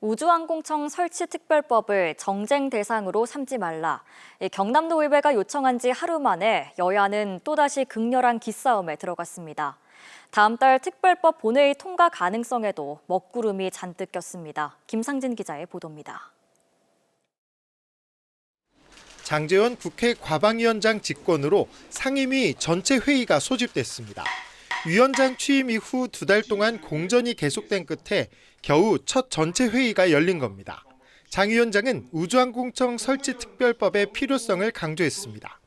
우주항공청 설치 특별법을 정쟁 대상으로 삼지 말라. 이 경남도 의회가 요청한 지 하루 만에 여야는 또다시 극렬한 기싸움에 들어갔습니다. 다음 달 특별법 본회의 통과 가능성에도 먹구름이 잔뜩 꼈습니다. 김상진 기자의 보도입니다. 장재원 국회 과방위원장 직권으로 상임위 전체 회의가 소집됐습니다. 위원장 취임 이후 두 달 동안 공전이 계속된 끝에 겨우 첫 전체 회의가 열린 겁니다. 장 위원장은 우주항공청 설치 특별법의 필요성을 강조했습니다.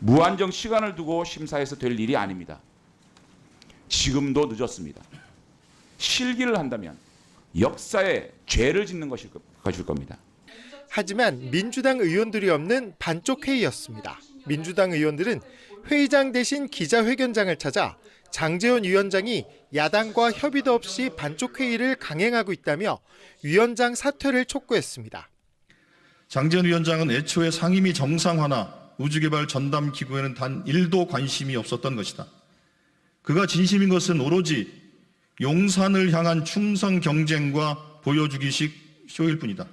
무한정 시간을 두고 심사해서 될 일이 아닙니다. 지금도 늦었습니다. 실기를 한다면 역사에 죄를 짓는 것일, 겁니다. 하지만 민주당 의원들이 없는 반쪽 회의였습니다. 민주당 의원들은 회의장 대신 기자회견장을 찾아 장재원 위원장이 야당과 협의도 없이 반쪽 회의를 강행하고 있다며 위원장 사퇴를 촉구했습니다. 장재현 위원장은 애초에 상임위 정상화나 우주개발 전담 기구에는 단 1도 관심이 없었던 것이다. 그가 진심인 것은 오로지 용산을 향한 충성 경쟁과 보여주기식 쇼일 뿐이다.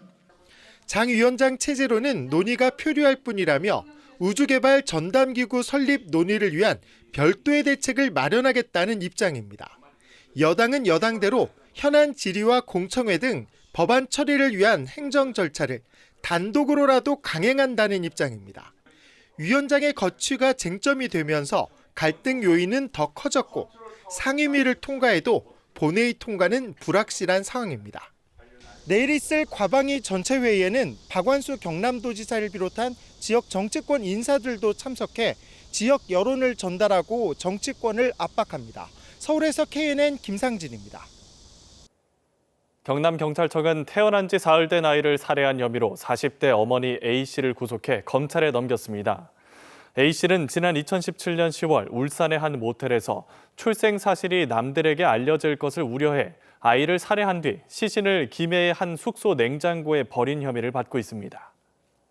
장 위원장 체제로는 논의가 표류할 뿐이라며 우주개발 전담기구 설립 논의를 위한 별도의 대책을 마련하겠다는 입장입니다. 여당은 여당대로 현안 질의와 공청회 등 법안 처리를 위한 행정 절차를 단독으로라도 강행한다는 입장입니다. 위원장의 거취가 쟁점이 되면서 갈등 요인은 더 커졌고 상임위를 통과해도 본회의 통과는 불확실한 상황입니다. 내일 있을 과방위 전체 회의에는 박완수 경남도지사를 비롯한 지역 정치권 인사들도 참석해 지역 여론을 전달하고 정치권을 압박합니다. 서울에서 KNN 김상진입니다. 경남경찰청은 태어난 지 사흘 된 아이를 살해한 혐의로 40대 어머니 A씨를 구속해 검찰에 넘겼습니다. A씨는 지난 2017년 10월 울산의 한 모텔에서 출생 사실이 남들에게 알려질 것을 우려해 아이를 살해한 뒤 시신을 김해의 한 숙소 냉장고에 버린 혐의를 받고 있습니다.